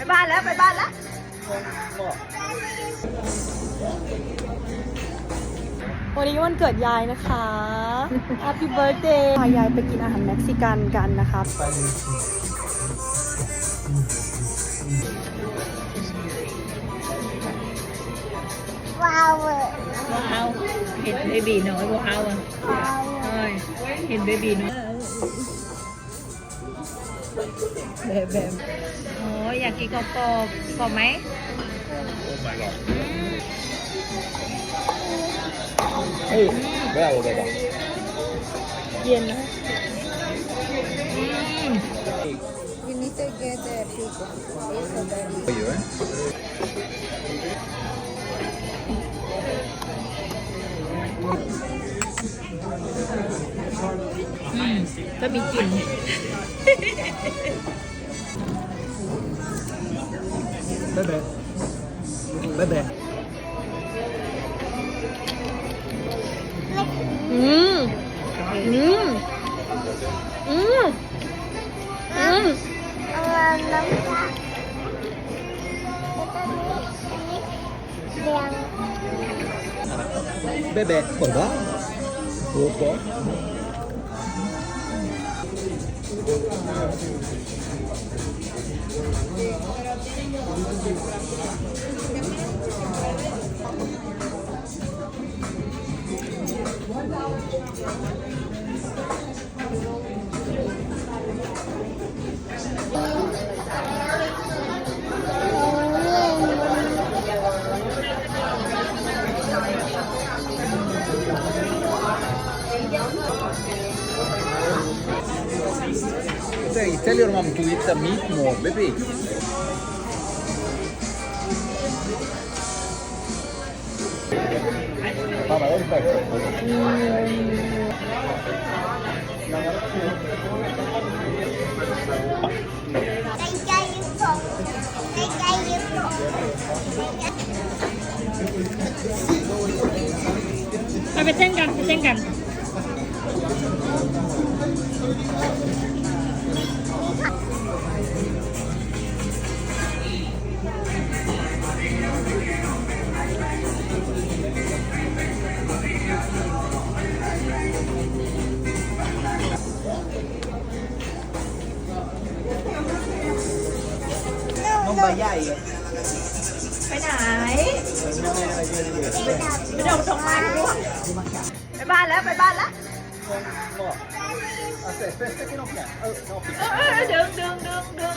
ไปบ้านแล้วไปบ้านแล้ววันนี้วันเกิดยายนะคะ Happy Birthday พายายไปกินอาหารเม็กซิกันกันนะครับว้าวเว้ยว้าวเห็นเบบีน้อยว้าวอะว้าวเอ้ยเห็นเบบีน้อย แบบแบบโอ้ยอยากกินกรอบกรอบกรอบไหม Ehi, bravo papà. เย็นนะอืม You need to get the big one. It's a very Io, eh? อืมก็มีกลิ่น bye bye ừ ừ ừ ừ bé bé bỏ đó bỏ bỏ. Tell your mom to eat the meat more, baby. ไปไปเต้นกันไปเต้นกัน Non sbagliai. ไปไหนไปดอกดอกไม้ไปด้วยไปบ้านแล้วไปบ้านแล้วเออเออดึงดึงดึงดึง